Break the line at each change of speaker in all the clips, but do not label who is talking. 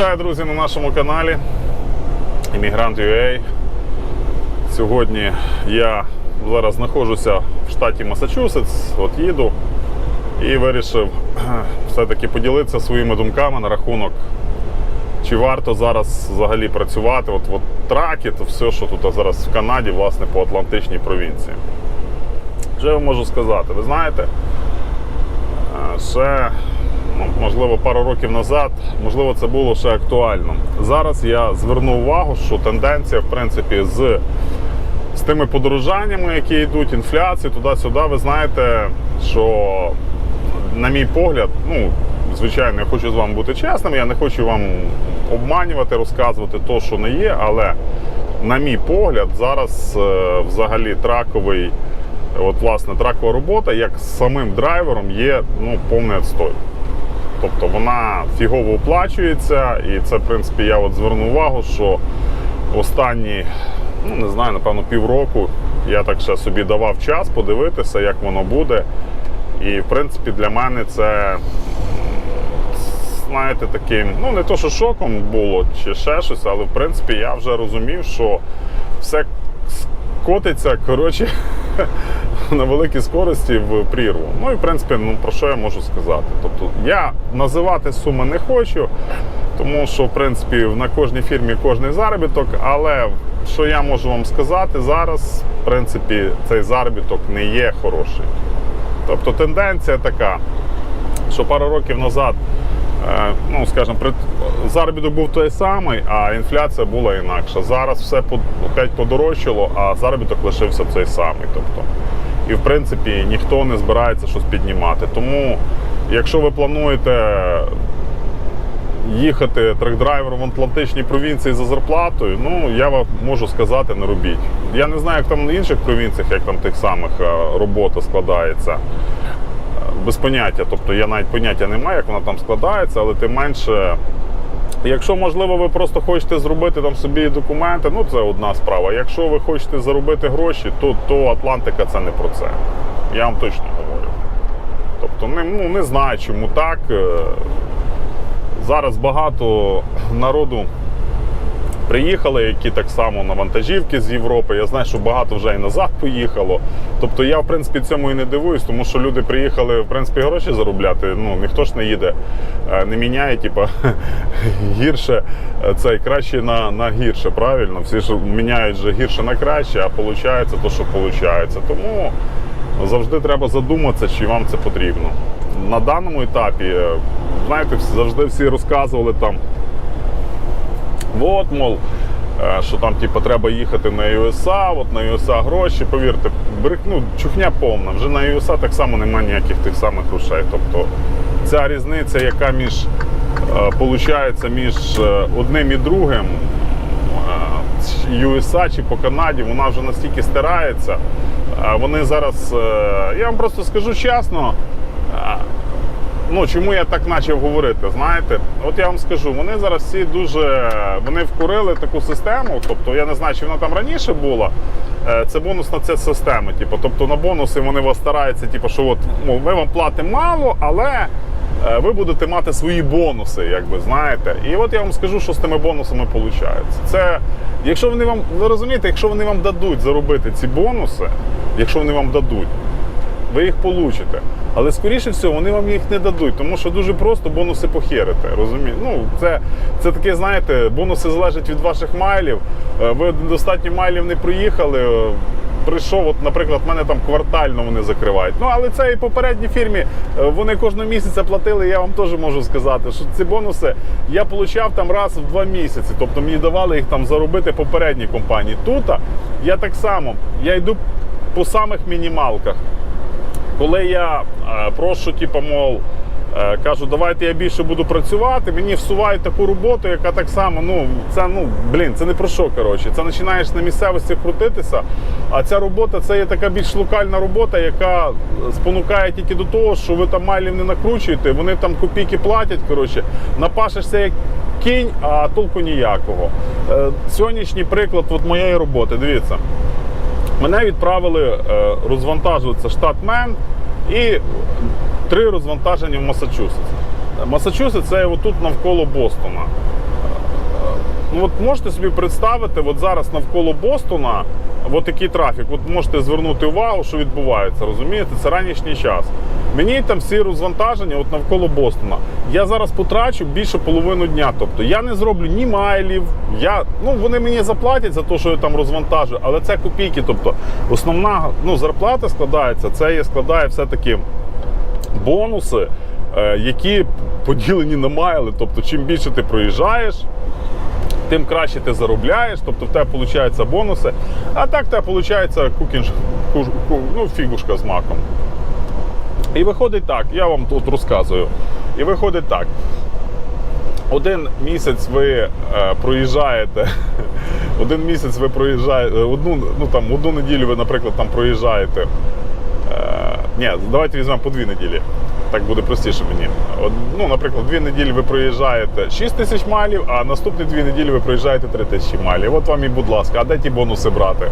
Вітаю, друзі, на нашому каналі Immigrant.ua. Сьогодні я зараз знаходжуся в штаті Масачусетс, от їду і вирішив все-таки поділитися своїми думками на рахунок, чи варто зараз взагалі працювати. От, от траки, то все, що тут зараз в Канаді, власне, по Атлантичній провінції. Що я вам можу сказати? Ви знаєте, е, ще можливо, пару років назад, можливо, це було ще актуально. Зараз я зверну увагу, що тенденція, в принципі, з, з тими подорожаннями, які йдуть, інфляції, туди-сюди, ви знаєте, що, на мій погляд, ну, звичайно, я хочу з вами бути чесним, я не хочу вам обманювати, розказувати то, що не є, але, на мій погляд, зараз е, взагалі траковий. От, власне, тракова робота, як з самим драйвером, є ну, повний відстой. Тобто вона фігово оплачується, і це, в принципі, я от зверну увагу, що останні, ну не знаю, напевно, півроку я так ще собі давав час подивитися, як воно буде. І в принципі для мене це, знаєте, таким, ну не то, що шоком було чи ще щось, але в принципі я вже розумів, що все котиться, коротше, на великій скорості в прірву. Ну і в принципі, ну про що я можу сказати? Тобто я називати суми не хочу, тому що в принципі на кожній фірмі кожний заробіток, але що я можу вам сказати зараз, в принципі, цей заробіток не є хороший. Тобто тенденція така, що пару років назад. е, Ну, скажімо, заробіток був той самий, а інфляція була інакша. Зараз все опять подорожчало, а заробіток лишився цей самий. Тобто, і в принципі ніхто не збирається щось піднімати. Тому, якщо ви плануєте їхати трек-драйвером в Атлантичній провінції за зарплатою, ну я вам можу сказати, не робіть. Я не знаю, як там на інших провінціях, як там тих самих е, робота складається. Е, Без поняття, тобто я навіть поняття не маю, як вона там складається, але тим менше. Якщо, можливо, ви просто хочете зробити там собі документи, ну це одна справа. Якщо ви хочете заробити гроші, то, то Атлантика це не про це. Я вам точно говорю. Тобто, не, ну, не знаю, чому так. Е, Зараз багато народу приїхали, які так само на вантажівки з Європи. Я знаю, що багато вже і назад поїхало. Тобто я, в принципі, цьому і не дивуюсь, тому що люди приїхали в принципі гроші заробляти. Ну ніхто ж не їде, е, не міняє, типа гірше е, цей краще на, на гірше. Правильно, всі ж міняють же гірше на краще, а виходить то, що виходить. Тому завжди треба задуматися, чи вам це потрібно. На даному етапі, е, знаєте, завжди всі розказували там. От, мол, е, що там типу, треба їхати на USA, от на USA гроші. Повірте, ну, чухня повна. Вже на USA так само немає ніяких тих самих грошей. Тобто ця різниця, яка між е, получається між е, одним і другим, USA чи по Канаді, вона вже настільки стирається. Вони зараз, я вам просто скажу чесно. Ну, чому я так почав говорити? Знаєте, от я вам скажу, вони зараз всі дуже вони вкурили таку систему. Тобто, я не знаю, чи вона там раніше була. Е, Це бонусна ця система. Типу, тобто на бонуси вони вас стараються, типу, що от мов, ми вам платимо мало, але е, ви будете мати свої бонуси, як ви знаєте. І от я вам скажу, що з тими бонусами виходить. Це якщо вони вам ви розумієте, якщо вони вам дадуть заробити ці бонуси, якщо вони вам дадуть ви їх получите. Але скоріше всього вони вам їх не дадуть, тому що дуже просто бонуси похерите. Розумієте? Ну, це, це таке, знаєте, бонуси залежать від ваших майлів. Е, Ви достатньо майлів не проїхали. е, Прийшов, от, наприклад, в мене там квартально вони закривають. Ну, але це і попередній фірмі. е, Вони кожного місяця платили. Я вам теж можу сказати, що ці бонуси я отримав там раз в два місяці. Тобто мені давали їх там заробити попередній компанії. Тут я так само я йду по самих мінімалках. Коли я е, прошу, типу, мов, е, кажу, давайте я більше буду працювати, мені всувають таку роботу, яка так само, ну, це, ну, блін, це не про що, коротше. Це починаєш на місцевості крутитися, а ця робота це є така більш локальна робота, яка спонукає тільки до того, що ви там майлів не накручуєте, вони там копійки платять, коротше, напашешся як кінь, а толку ніякого. Е, Сьогоднішній приклад от моєї роботи, дивіться. Мене відправили е, розвантажуватися штат Мен і три розвантаження в Масачусетс. Масачусетс це отут навколо Бостона. ну от можете собі представити, от зараз навколо Бостона, от такий трафік, от можете звернути увагу, що відбувається, розумієте? Це ранішній час. Мені там всі розвантаження от навколо Бостона. Я зараз потрачу більше половину дня. Тобто я не зроблю ні майлів, я, ну вони мені заплатять за те, що я там розвантажу, але це копійки. Тобто основна ну, зарплата складається, це є складає все-таки бонуси, е, які поділені на майли. Тобто, чим більше ти проїжджаєш, тим краще ти заробляєш, тобто в тебе виходять бонуси. А так в тебе виходить кукінж, ку- ку- ну, фігушка з маком. І виходить так, я вам тут розказую. І виходить так. Один місяць ви е, проїжджаєте, один місяць ви проїжджаєте, одну, ну, там, одну неділю ви, наприклад, там проїжджаєте. Е, ні, давайте візьмемо по дві неділі. Так буде простіше мені. От, ну, наприклад, дві неділі ви проїжджаєте 6 тисяч майлів, а наступні дві неділі ви проїжджаєте 3 тисячі майлів. От вам і, будь ласка, а де ті бонуси брати?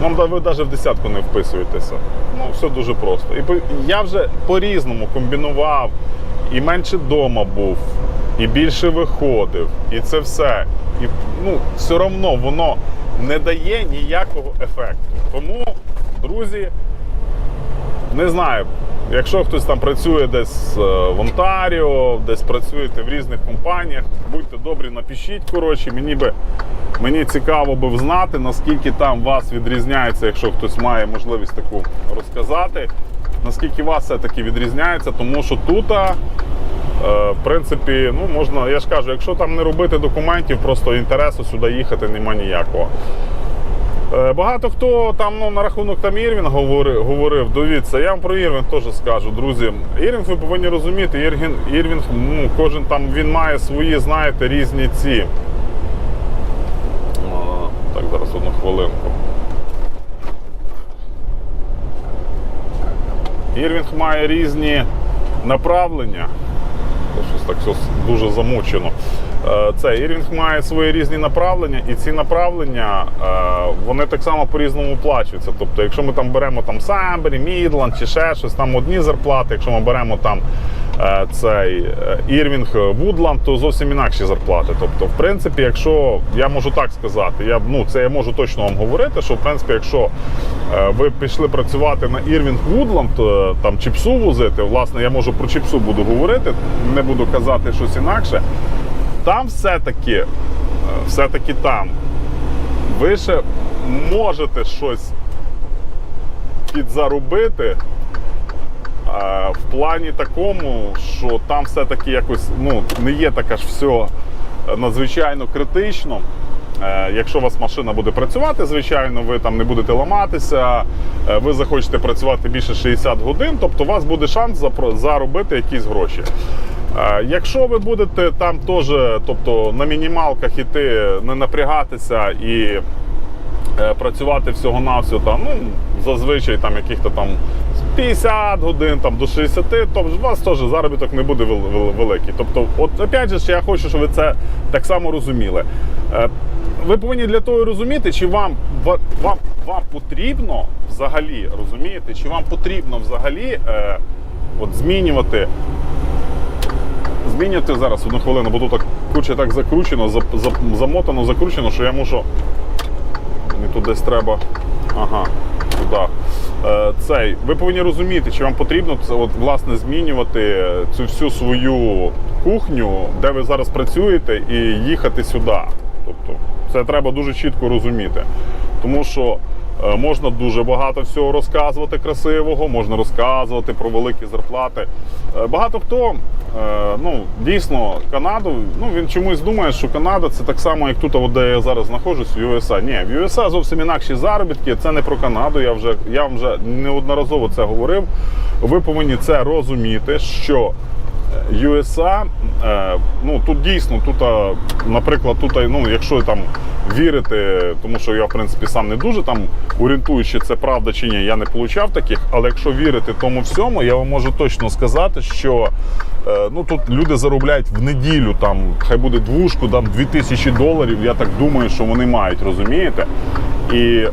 Вам ви навіть в десятку не вписуєтеся. Ну, все дуже просто. І я вже по-різному комбінував, і менше вдома був, і більше виходив, і це все. І ну, все одно воно не дає ніякого ефекту. Тому, друзі, не знаю. Якщо хтось там працює десь е, в Онтаріо, десь працюєте в різних компаніях, будьте добрі, напишіть. Коротше, мені би мені цікаво би знати, наскільки там вас відрізняється, якщо хтось має можливість таку розказати, наскільки вас все-таки відрізняється, тому що тут, е, в принципі, ну можна, я ж кажу, якщо там не робити документів, просто інтересу сюди їхати нема ніякого. Е, Багато хто там ну, на рахунок там Ірвінга говорив, говорив, дивіться, я вам про Ірвінг теж скажу, друзі. Ірвінг ви повинні розуміти, Ірвінг, Ірвінг ну, кожен там він має свої, знаєте, різні ці. Так, зараз одну хвилинку. Ірвінг має різні направлення. Щось так все дуже замучено. Е, Це Ірвінг має свої різні направлення, і ці направлення е, вони так само по-різному оплачуються. Тобто, якщо ми там беремо там Самбері, Мідланд чи ще щось, там одні зарплати, якщо ми беремо там цей е, Ірвінг Вудланд, то зовсім інакші зарплати. Тобто, в принципі, якщо я можу так сказати, я ну це я можу точно вам говорити, що в принципі, якщо е, ви пішли працювати на Ірвінг Вудланд, е, там чіпсу возити, власне, я можу про чіпсу буду говорити, не буду казати щось інакше. Там все-таки, е, все-таки там, ви ще можете щось підзаробити е, в плані такому, що там все-таки якось ну, не є така ж все надзвичайно критично. Е, Якщо у вас машина буде працювати, звичайно, ви там не будете ламатися, е, ви захочете працювати більше 60 годин, тобто у вас буде шанс заробити якісь гроші. Е, Якщо ви будете там теж, тобто на мінімалках іти, не напрягатися і працювати всього-навсього там, ну, зазвичай там яких-то там 50 годин там, до 60, то у вас теж заробіток не буде вел- вел- великий. Тобто, от опять же, я хочу, щоб ви це так само розуміли. Е, Ви повинні для того розуміти, чи вам, вам, вам потрібно взагалі розумієте, чи вам потрібно взагалі е, от змінювати змінювати зараз одну хвилину, бо тут так куча так закручено, за, за, замотано, закручено, що я мушу. Мені тут десь треба. Ага, туди. Е, цей. Ви повинні розуміти, чи вам потрібно це от, власне змінювати цю всю свою кухню, де ви зараз працюєте, і їхати сюди. Тобто, це треба дуже чітко розуміти. Тому що можна дуже багато всього розказувати красивого, можна розказувати про великі зарплати. Е, Багато хто е, ну, дійсно Канаду, ну він чомусь думає, що Канада це так само, як тут, от, де я зараз знаходжусь, в USA. Ні, в USA зовсім інакші заробітки. Це не про Канаду. Я вже я вже неодноразово це говорив. Ви повинні це розуміти, що USA, е, ну тут дійсно, тут, наприклад, тут, ну, якщо там вірити, тому що я в принципі сам не дуже там орієнтуюсь, чи це правда чи ні, я не получав таких, але якщо вірити тому всьому, я вам можу точно сказати, що е, ну, тут люди заробляють в неділю, там, хай буде двушку, там 2000 доларів, я так думаю, що вони мають, розумієте? І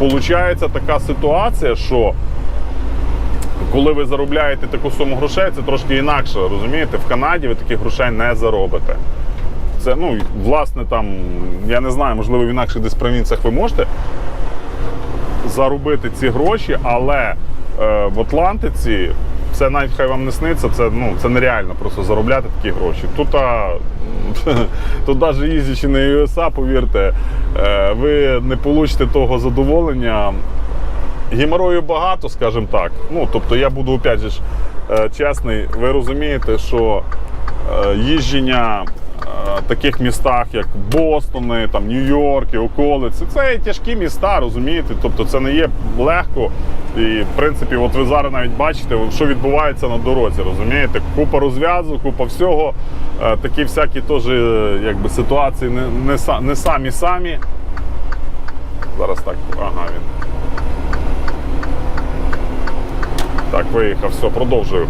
виходить така ситуація, що коли ви заробляєте таку суму грошей, це трошки інакше, розумієте? В Канаді ви таких грошей не заробите. Це, ну, власне, там, я не знаю, можливо, в інакших десь провінціях ви можете заробити ці гроші, але е, в Атлантиці це навіть хай вам не сниться, це, ну, це нереально просто заробляти такі гроші. Тут, а, тут навіть їздячи на USA, повірте, е, ви не получите того задоволення. Геморою багато, скажімо так. Ну, тобто я буду опять же е, чесний, ви розумієте, що е, їждження е, в таких містах, як Бостони, там, Нью-Йорк і околиці, це тяжкі міста, розумієте? Тобто це не є легко. І в принципі, от ви зараз навіть бачите, що відбувається на дорозі, розумієте? Купа розв'язок, купа всього. Такі всякі теж якби, ситуації не, не, не самі самі. Зараз так, ага, він. Так, виїхав, все, продовжую.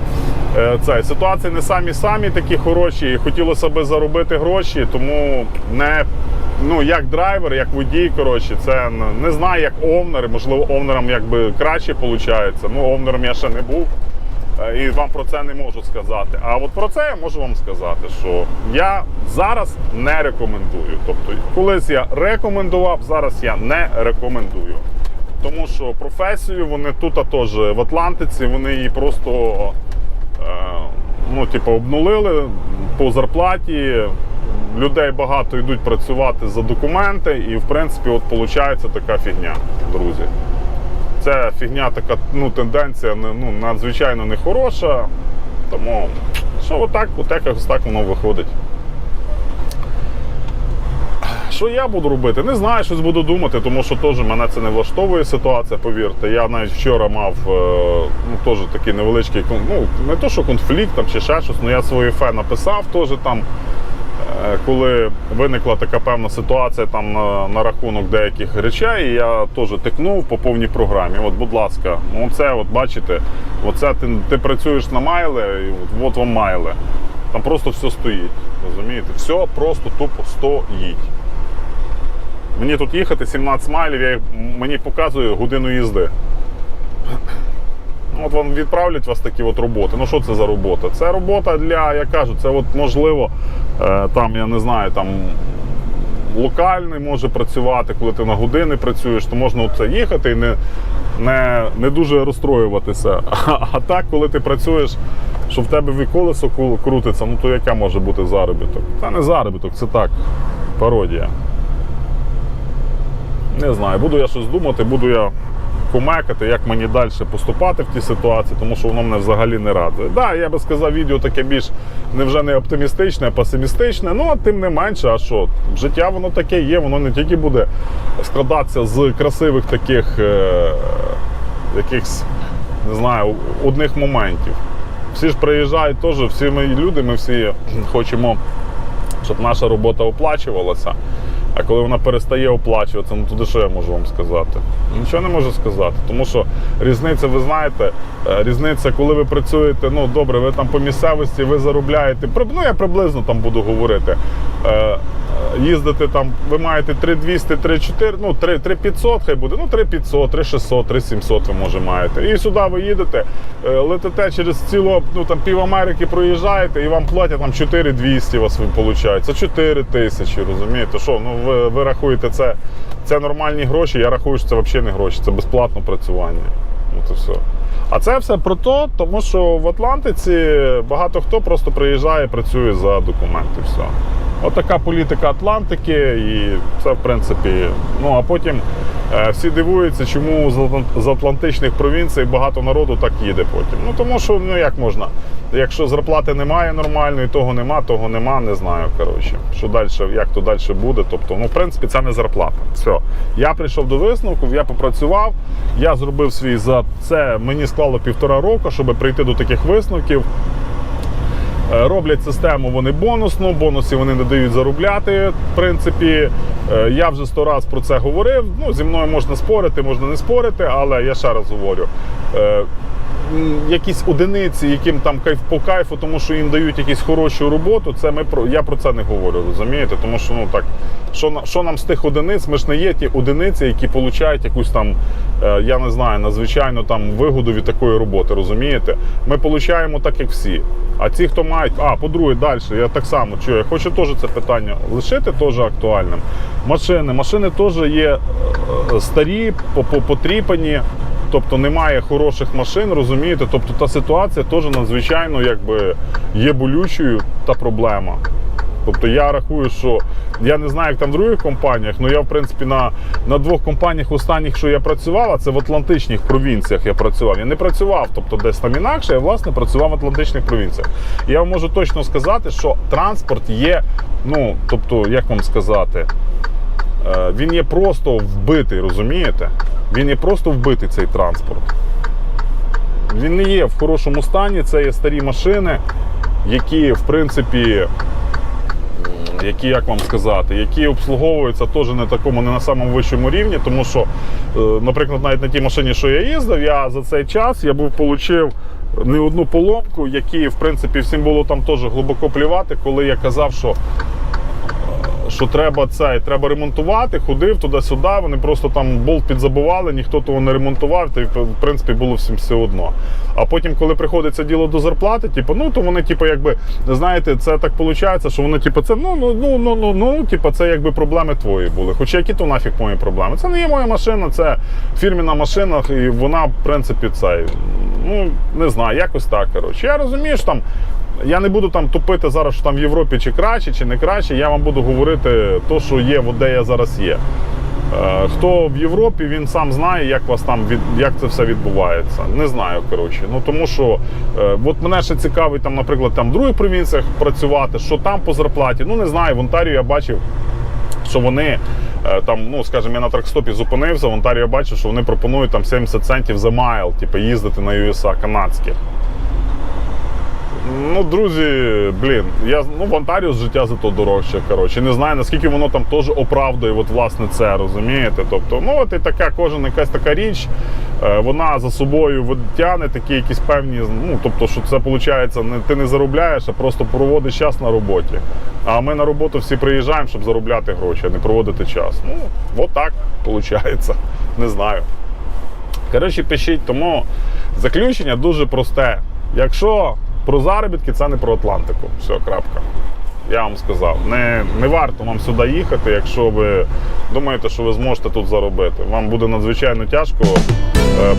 Е, Це ситуації не самі самі такі хороші. Хотілося би заробити гроші, тому не ну як драйвер, як водій. Коротше, це не- знаю, як овнер. Можливо, овнерам якби краще виходить. Ну, овнером я ще не був. Е, І вам про це не можу сказати. А от про це я можу вам сказати, що я зараз не рекомендую. Тобто, колись я рекомендував, зараз я не рекомендую. Тому що професію вони тут теж в Атлантиці, вони її просто е, ну, типу, обнулили по зарплаті. Людей багато йдуть працювати за документи, і в принципі, от виходить така фігня, друзі. Це фігня, така ну, тенденція ну, надзвичайно нехороша. Тому що отак, отак, ось так воно виходить. Що я буду робити? Не знаю, щось буду думати, тому що теж мене це не влаштовує ситуація, повірте. Я навіть вчора мав е, ну, теж такий невеличкий ну, не то, що конфлікт там, чи ще щось, але я своє фе написав теж там. Е, Коли виникла така певна ситуація там на, на рахунок деяких речей, я теж тикнув по повній програмі. От, будь ласка, ну це, от бачите, оце ти, ти працюєш на майле, і от, от вам майле. Там просто все стоїть. Розумієте? Все просто тупо стоїть. Мені тут їхати 17 майлів, я, мені показує годину їзди. Ну, От вам відправлять вас такі от роботи. Ну що це за робота? Це робота для, я кажу, це от можливо, е, там, я не знаю, там локальний може працювати, коли ти на години працюєш, то можна це їхати і не, не, не дуже розстроюватися. А, а так, коли ти працюєш, що в тебе колесо крутиться, ну то яке може бути заробіток? Це не заробіток, це так, пародія. Не знаю, буду я щось думати, буду я кумекати, як мені далі поступати в тій ситуації, тому що воно мене взагалі не радує. Так, да, я би сказав, відео таке більш не вже не оптимістичне, а песимістичне. Ну, а тим не менше, а що? Життя воно таке є, воно не тільки буде складатися з красивих таких е, якихось, не знаю, одних моментів. Всі ж приїжджають теж, всі ми люди, ми всі хочемо щоб наша робота оплачувалася. А коли вона перестає оплачуватися, ну туди що я можу вам сказати? Нічого не можу сказати. Тому що різниця, ви знаєте, е, різниця, коли ви працюєте, ну добре, ви там по місцевості, ви заробляєте. Ну я приблизно там буду говорити. Їздити там, ви маєте 3200, 3400, ну 3 3500 хай буде, ну 3500, 3600, 3700 ви може маєте. І сюди ви їдете, е, летите через цілу, ну там пів Америки проїжджаєте і вам платять там 4200 у вас виходить. Це 4 тисячі, розумієте? Що, ну ви, ви рахуєте це, це нормальні гроші, я рахую, що це взагалі не гроші, це безплатне працювання. Ну це все. А це все про то, тому що в Атлантиці багато хто просто приїжджає, працює за документи. Все. От така політика Атлантики, і це в принципі. Ну а потім е, всі дивуються, чому з Атлантичних провінцій багато народу так їде потім. Ну тому що ну як можна, якщо зарплати немає нормальної, того нема, того нема, не знаю. Коротше, що далі, як то далі буде. Тобто, ну в принципі, це не зарплата. Все. Я прийшов до висновку, я попрацював, я зробив свій за це. Мені склало півтора року, щоб прийти до таких висновків. Е, Роблять систему вони бонусну, бонуси вони не дають заробляти. В принципі, Е, я вже сто раз про це говорив. Ну, зі мною можна спорити, можна не спорити, але я ще раз говорю. Якісь одиниці, яким там кайф по кайфу, тому що їм дають якусь хорошу роботу. Це ми про я про це не говорю, розумієте? Тому що ну так, що що нам з тих одиниць? Ми ж не є ті одиниці, які получають якусь там, е, я не знаю, надзвичайно там вигоду від такої роботи. Розумієте? Ми получаємо так, як всі. А ті, хто мають. А, по-друге, далі, я так само чую, я хочу теж це питання лишити теж актуальним. Машини. Машини теж є е, старі, по- по- потріпані. Тобто немає хороших машин, розумієте? Тобто та ситуація теж надзвичайно якби є болючою та проблема. Тобто я рахую, що я не знаю, як там в других компаніях, але я, в принципі, на, на двох компаніях останніх, що я працював, а це в Атлантичних провінціях я працював. Я не працював, тобто десь там інакше, я власне працював в Атлантичних провінціях. Я вам можу точно сказати, що транспорт є, ну, тобто, як вам сказати, е, він є просто вбитий, розумієте? Він є просто вбитий цей транспорт. Він не є в хорошому стані, це є старі машини, які, в принципі, які, як вам сказати, які обслуговуються теж не такому, не на самому вищому рівні, тому що, е, наприклад, навіть на тій машині, що я їздив, я за цей час я був получив не одну поломку, які, в принципі, всім було там теж глибоко плівати, коли я казав, що. Що треба це, треба ремонтувати, ходив туди-сюди. Вони просто там болт підзабували, ніхто того не ремонтував, то в принципі було всім все одно. А потім, коли приходиться діло до зарплати, типу, ну то вони, типу, якби знаєте, це так виходить, що вони, типу, це ну ну ну ну ну ну, типу, це якби проблеми твої були. Хоча які то нафіг мої проблеми? Це не є моя машина, це фірміна машина, і вона, в принципі, це ну не знаю, якось так. Коротше. Я розумію, що там. Я не буду там тупити зараз, що там в Європі чи краще, чи не краще. Я вам буду говорити те, що є, де я зараз є. Е, Хто в Європі, він сам знає, як вас там від як це все відбувається. Не знаю, коротше. Ну тому що е, от мене ще цікавить, там, наприклад, там в других провінціях працювати, що там по зарплаті. Ну не знаю, в Онтарію я бачив, що вони е, там, ну скажімо, я на тракстопі зупинився, в Онтарію я бачив, що вони пропонують там 70 центів за майл, типу їздити на USA канадських. Ну, друзі, блін, я ну в Онтаріо життя зато дорожче. Коротше, не знаю наскільки воно там теж оправдує, от власне це розумієте. Тобто, ну от і така кожен якась така річ, е, вона за собою тягне такі якісь певні. Ну тобто, що це виходить, не ти не заробляєш, а просто проводиш час на роботі. А ми на роботу всі приїжджаємо, щоб заробляти гроші, а не проводити час. Ну, от так виходить. Не знаю. Коротше, пишіть, тому заключення дуже просте. Якщо про заробітки, це не про Атлантику. Все, крапка. Я вам сказав. Не, не варто вам сюди їхати, якщо ви думаєте, що ви зможете тут заробити. Вам буде надзвичайно тяжко. Е,